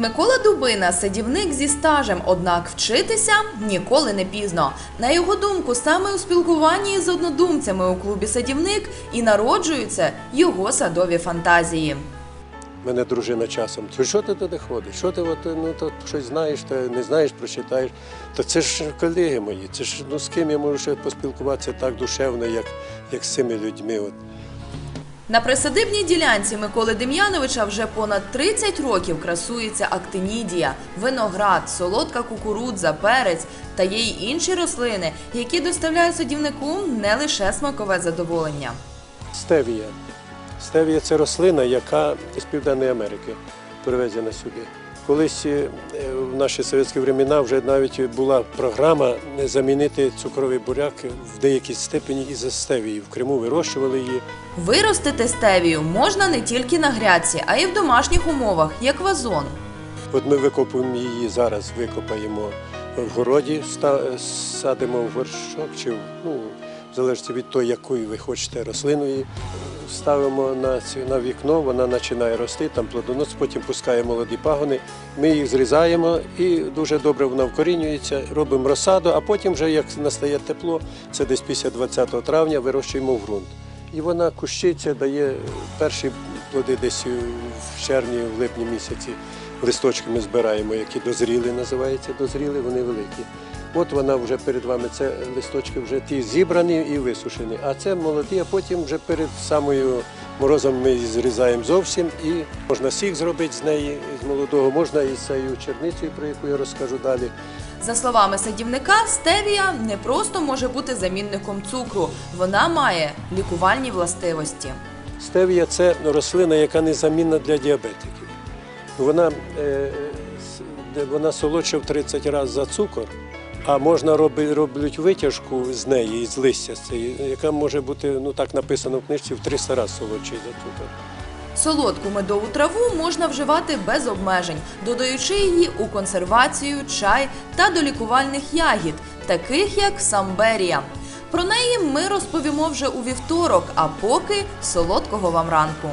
Микола Дубина садівник зі стажем, однак вчитися ніколи не пізно. На його думку, саме у спілкуванні з однодумцями у клубі садівник і народжуються його садові фантазії. Мене дружина часом, то що ти туди ходиш? Що ти от, ну, то щось знаєш, та не знаєш, прочитаєш. То це ж колеги мої, це ж ну, з ким я можу ще поспілкуватися так душевно, як, як з цими людьми. От. На присадибній ділянці Миколи Дем'яновича вже понад 30 років красується актинідія, виноград, солодка кукурудза, перець та є й інші рослини, які доставляють садівнику не лише смакове задоволення. Стевія. Стевія це рослина, яка з Південної Америки привезена сюди. Колись е, в наші совєтські времена вже навіть була програма замінити цукровий буряк в деякій степені із стевії. В Криму вирощували її. Виростити стевію можна не тільки на грядці, а й в домашніх умовах, як вазон. От ми викопуємо її зараз, викопаємо в городі, садимо в горшок чи в- ну, в залежності від того, якою ви хочете рослину її. Ставимо на, на вікно, вона починає рости, там плодонос, потім пускає молоді пагони. Ми їх зрізаємо і дуже добре вона вкорінюється, робимо розсаду, а потім, вже як настає тепло, це десь після 20 травня, вирощуємо в ґрунт. І вона кущиться, дає перші плоди десь в червні, в липні місяці. Листочки ми збираємо, які дозріли, називається дозріли, вони великі. От вона вже перед вами, це листочки вже ті зібрані і висушені. А це молоді, а потім вже перед самою морозом ми її зрізаємо зовсім і можна сік зробити з неї, з молодого, можна і з цією черницею, про яку я розкажу далі. За словами садівника, стевія не просто може бути замінником цукру, вона має лікувальні властивості. Стевія це рослина, яка незамінна для діабетиків. Вона, е, вона солодша в 30 разів за цукор, а можна роби, роблять витяжку з неї, з листя, яка може бути, ну так написано в книжці, в 300 разів солодший за цукор. Солодку медову траву можна вживати без обмежень, додаючи її у консервацію, чай та до лікувальних ягід, таких як самберія. Про неї ми розповімо вже у вівторок, а поки солодкого вам ранку.